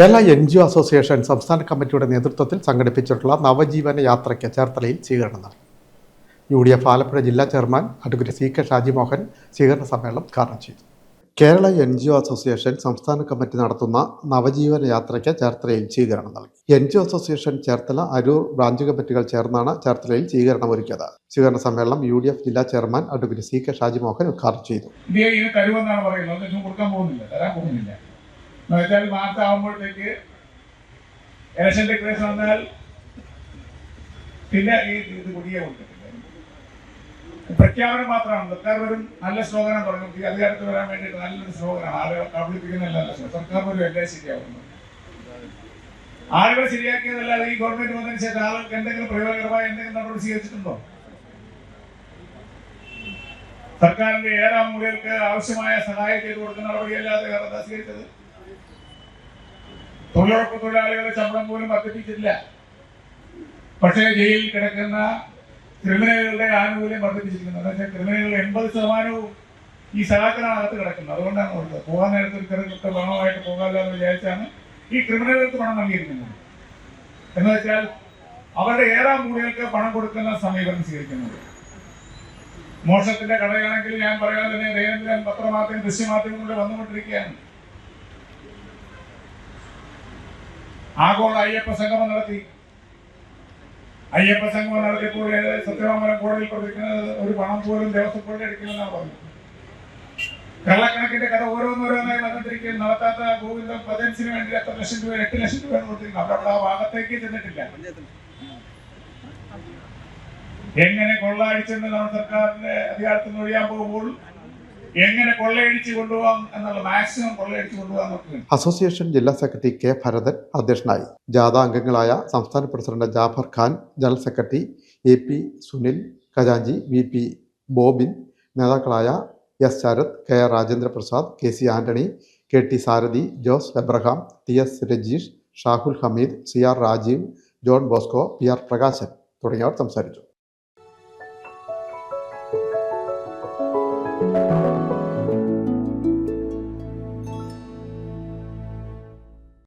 Kerala N G O association സംസ്ഥാന കമ്മിറ്റിയുടെ നേതൃത്വത്തിൽ സംഘടിപ്പിച്ചിട്ടുള്ള നവജീവന യാത്രയ്ക്ക് ചേർത്തലയിൽ സ്വീകരണം നൽകി യു ഡി എഫ് ആലപ്പുഴ ജില്ലാ chairman advocate C K Shajimohan സ്വീകരണ സമ്മേളനം ഉദ്ഘാടനം ചെയ്തു. Kerala N G O association സംസ്ഥാന കമ്മിറ്റി നടത്തുന്ന നവജീവന യാത്രയ്ക്ക് ചേർത്തലയിൽ സ്വീകരണം നൽകി. N G O association Cherthala Aroor branch കമ്മിറ്റികൾ ചേർന്നാണ് ചേർത്തലയിൽ സ്വീകരണം ഒരുക്കിയത്. സ്വീകരണ സമ്മേളനം യു ഡി എഫ് ജില്ലാ chairman advocate C K Shajimohan ഉദ്ഘാടനം ചെയ്തു. ഇന്ത്യ ഇതിന് തരുമെന്നാണ് പറയുന്നത് അതൊന്നും കൊടുക്കാൻ പോകുന്നില്ല തരാൻ പോകുന്നില്ല എന്ന് വെച്ചാൽ മാർച്ച് ആകുമ്പോഴത്തേക്ക് ഇലക്ഷൻ ഡിക്ലറേഷൻ വന്നാൽ പിന്നെ ഈ ഇത് കുടിയെ കൊടുക്കത്തില്ല പ്രഖ്യാപനം മാത്രമാണ് സർക്കാർ വരും നല്ല സ്ലോഗനം തുടങ്ങും ഈ അധികാരത്തിൽ വരാൻ വേണ്ടിയിട്ട് നല്ലൊരു സ്ലോഗനാണ്. ആളുകൾ കബളിപ്പിക്കുന്ന സർക്കാർ വരും എല്ലാം ശരിയാവുന്നു. ആളുകൾ ശരിയാക്കിയതല്ലാതെ ഈ ഗവൺമെന്റ് വന്നതിന് ശേഷം ആളുകൾക്ക് എന്തെങ്കിലും പ്രയോജനകരമായ എന്തെങ്കിലും നടപടി സ്വീകരിച്ചിട്ടുണ്ടോ? സർക്കാരിന്റെ ഏഴാം മുറികൾക്ക് ആവശ്യമായ സഹായം ചെയ്തു കൊടുക്കുന്ന നടപടിയല്ലാതെ വേറെ സ്വീകരിച്ചത്? തൊഴിലുറപ്പ് തൊഴിലാളികളുടെ ശമ്പളം പോലും വർദ്ധിപ്പിച്ചിട്ടില്ല. പക്ഷേ ജയിലിൽ കിടക്കുന്ന ക്രിമിനലുകളുടെ ആനുകൂല്യം വർദ്ധിപ്പിച്ചിരിക്കുന്നത് എന്ന് വെച്ചാൽ ക്രിമിനലുകൾ എൺപത് ശതമാനവും ഈ സഹാക്കളാണ് കിടക്കുന്നത്. അതുകൊണ്ടാണ് കൊടുത്തത് പോകാൻ നേരത്തെ ഒരു ചെറുകിട്ട പണമായിട്ട് പോകാമല്ലോ എന്ന് വിചാരിച്ചാണ് ഈ ക്രിമിനലുകൾക്ക് പണം നൽകിയിരിക്കുന്നത്. എന്ന് വെച്ചാൽ അവരുടെ ഏഴാം കൂടികൾക്ക് പണം കൊടുക്കുന്ന സമീപനം സ്വീകരിക്കുന്നത് മോഷത്തിന്റെ കടയാണെങ്കിൽ ഞാൻ പറയാതെ തന്നെ ദൈനംദിനം പത്രമാധ്യമം ദൃശ്യമാധ്യമങ്ങളിലൂടെ വന്നുകൊണ്ടിരിക്കുകയാണ്. ആഗോള അയ്യപ്പ സംഗമം നടത്തി. അയ്യപ്പ സംഗമം നടത്തിയപ്പോൾ സത്യവാമരം കോടതിയിൽ പ്രതിക്കുന്നത് ഒരു പണം പോലും ദേവസ്വം ബോർഡ് എടുക്കില്ലെന്നാണ് പറഞ്ഞത്. കള്ളക്കണക്കിന്റെ കഥ ഓരോന്നോരോന്നായി വന്നിട്ടിരിക്കും നടത്താത്ത ഗോവിന്ദം പതിനഞ്ചിന് വേണ്ടി എത്ര ലക്ഷം രൂപ എട്ട് ലക്ഷം രൂപ കൊടുത്തിരിക്കുന്നു അവിടെ ആ ഭാഗത്തേക്ക് ചെന്നിട്ടില്ല. എങ്ങനെ കൊള്ളാടിച്ചെന്ന് നമ്മുടെ സർക്കാരിന്റെ അധികാരത്തിൽ നിന്ന് ഒഴിയാൻ പോകുമ്പോൾ എങ്ങനെ കൊള്ളയടിച്ച് കൊണ്ടുപോകാം എന്നുള്ള മാക്സിമം കൊള്ളയടിച്ച് അസോസിയേഷൻ ജില്ലാ സെക്രട്ടറി കെ ഭരതൻ അധ്യക്ഷനായി. ജാഥ അംഗങ്ങളായ സംസ്ഥാന president Jafar Khan general secretary A P Sunil ഖജാഞ്ചി V P Bobin നേതാക്കളായ S Sarath K R Rajendra Prasad K C Antony K T Sarathi Jose Abraham T S Rajeesh Shahul Hameed C R Rajeev John Bosco P R Prakashan തുടങ്ങിയവർ സംസാരിച്ചു.